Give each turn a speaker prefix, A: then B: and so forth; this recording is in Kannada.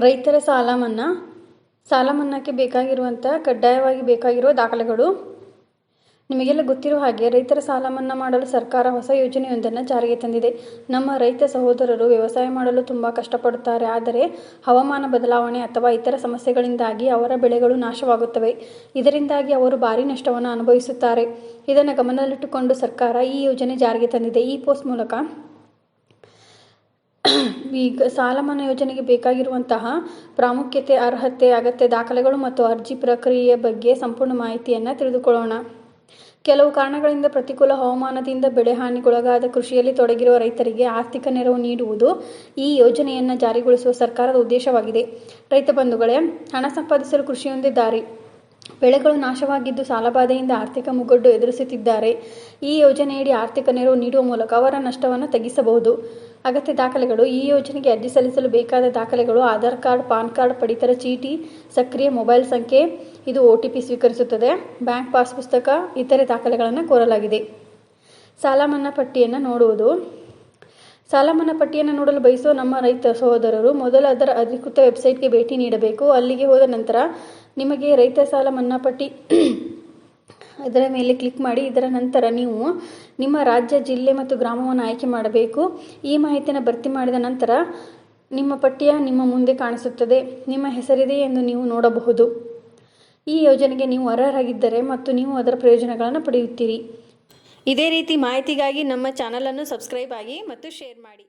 A: ರೈತರ ಸಾಲ ಮನ್ನಾ ಸಾಲ ಮನ್ನಾಕ್ಕೆ ಬೇಕಾಗಿರುವಂಥ ಕಡ್ಡಾಯವಾಗಿ ಬೇಕಾಗಿರುವ ದಾಖಲೆಗಳು ನಿಮಗೆಲ್ಲ ಗೊತ್ತಿರುವ ಹಾಗೆ ರೈತರ ಸಾಲ ಮನ್ನಾ ಮಾಡಲು ಸರ್ಕಾರ ಹೊಸ ಯೋಜನೆಯೊಂದನ್ನು ಜಾರಿಗೆ ತಂದಿದೆ. ನಮ್ಮ ರೈತ ಸಹೋದರರು ವ್ಯವಸಾಯ ಮಾಡಲು ತುಂಬ ಕಷ್ಟಪಡುತ್ತಾರೆ. ಆದರೆ ಹವಾಮಾನ ಬದಲಾವಣೆ ಅಥವಾ ಇತರ ಸಮಸ್ಯೆಗಳಿಂದಾಗಿ ಅವರ ಬೆಳೆಗಳು ನಾಶವಾಗುತ್ತವೆ. ಇದರಿಂದಾಗಿ ಅವರು ಭಾರಿ ನಷ್ಟವನ್ನು ಅನುಭವಿಸುತ್ತಾರೆ. ಇದನ್ನು ಗಮನದಲ್ಲಿಟ್ಟುಕೊಂಡು ಸರ್ಕಾರ ಈ ಯೋಜನೆ ಜಾರಿಗೆ ತಂದಿದೆ. ಈ ಪೋಸ್ಟ್ ಮೂಲಕ ಈಗ ಸಾಲ ಮನ್ನಾ ಯೋಜನೆಗೆ ಬೇಕಾಗಿರುವಂತಹ ಪ್ರಾಮುಖ್ಯತೆ, ಅರ್ಹತೆ, ಅಗತ್ಯ ದಾಖಲೆಗಳು ಮತ್ತು ಅರ್ಜಿ ಪ್ರಕ್ರಿಯೆಯ ಬಗ್ಗೆ ಸಂಪೂರ್ಣ ಮಾಹಿತಿಯನ್ನು ತಿಳಿದುಕೊಳ್ಳೋಣ. ಕೆಲವು ಕಾರಣಗಳಿಂದ ಪ್ರತಿಕೂಲ ಹವಾಮಾನದಿಂದ ಬೆಳೆ ಹಾನಿಗೊಳಗಾದ ಕೃಷಿಯಲ್ಲಿ ತೊಡಗಿರುವ ರೈತರಿಗೆ ಆರ್ಥಿಕ ನೆರವು ನೀಡುವುದು ಈ ಯೋಜನೆಯನ್ನು ಜಾರಿಗೊಳಿಸುವ ಸರ್ಕಾರದ ಉದ್ದೇಶವಾಗಿದೆ. ರೈತ ಬಂಧುಗಳೇ, ಹಣ ಸಂಪಾದಿಸಲು ಕೃಷಿಯೊಂದೇ ದಾರಿ. ಬೆಳೆಗಳು ನಾಶವಾಗಿದ್ದು ಸಾಲಬಾಧೆಯಿಂದ ಆರ್ಥಿಕ ಮುಗ್ಗಟ್ಟು ಎದುರಿಸುತ್ತಿದ್ದಾರೆ. ಈ ಯೋಜನೆಯಡಿ ಆರ್ಥಿಕ ನೆರವು ನೀಡುವ ಮೂಲಕ ಅವರ ನಷ್ಟವನ್ನು ತಗ್ಗಿಸಬಹುದು. ಅಗತ್ಯ ದಾಖಲೆಗಳು, ಈ ಯೋಜನೆಗೆ ಅರ್ಜಿ ಸಲ್ಲಿಸಲು ಬೇಕಾದ ದಾಖಲೆಗಳು, ಆಧಾರ್ ಕಾರ್ಡ್, ಪಾನ್ ಕಾರ್ಡ್, ಪಡಿತರ ಚೀಟಿ, ಸಕ್ರಿಯ ಮೊಬೈಲ್ ಸಂಖ್ಯೆ, ಇದು ಒ ಟಿ ಪಿ ಸ್ವೀಕರಿಸುತ್ತದೆ. ಬ್ಯಾಂಕ್ ಪಾಸ್ ಪುಸ್ತಕ, ಇತರೆ ದಾಖಲೆಗಳನ್ನು ಕೋರಲಾಗಿದೆ. ಸಾಲ ಮನ್ನಾ ಪಟ್ಟಿಯನ್ನು ನೋಡುವುದು. ಸಾಲ ಮನ್ನಾ ಪಟ್ಟಿಯನ್ನು ನೋಡಲು ಬಯಸುವ ನಮ್ಮ ರೈತ ಸಹೋದರರು, ಮೊದಲು ಅದರ ಅಧಿಕೃತ ವೆಬ್ಸೈಟ್ಗೆ ಭೇಟಿ ನೀಡಬೇಕು. ಅಲ್ಲಿಗೆ ಹೋದ ನಂತರ ನಿಮಗೆ ರೈತ ಸಾಲ ಮನ್ನಾ ಪಟ್ಟಿ ಇದರ ಮೇಲೆ ಕ್ಲಿಕ್ ಮಾಡಿ. ಇದರ ನಂತರ ನೀವು ನಿಮ್ಮ ರಾಜ್ಯ, ಜಿಲ್ಲೆ ಮತ್ತು ಗ್ರಾಮವನ್ನು ಆಯ್ಕೆ ಮಾಡಬೇಕು. ಈ ಮಾಹಿತಿಯನ್ನು ಭರ್ತಿ ಮಾಡಿದ ನಂತರ ನಿಮ್ಮ ಪಟ್ಟಿಯ ನಿಮ್ಮ ಮುಂದೆ ಕಾಣಿಸುತ್ತದೆ. ನಿಮ್ಮ ಹೆಸರಿದೆ ಎಂದು ನೀವು ನೋಡಬಹುದು. ಈ ಯೋಜನೆಗೆ ನೀವು ಅರ್ಹರಾಗಿದ್ದರೆ ಮತ್ತು ನೀವು ಅದರ ಪ್ರಯೋಜನಗಳನ್ನು ಪಡೆಯುತ್ತೀರಿ. ಇದೇ ರೀತಿ ಮಾಹಿತಿಗಾಗಿ ನಮ್ಮ ಚಾನಲನ್ನು ಸಬ್ಸ್ಕ್ರೈಬ್ ಆಗಿ ಮತ್ತು ಶೇರ್ ಮಾಡಿ.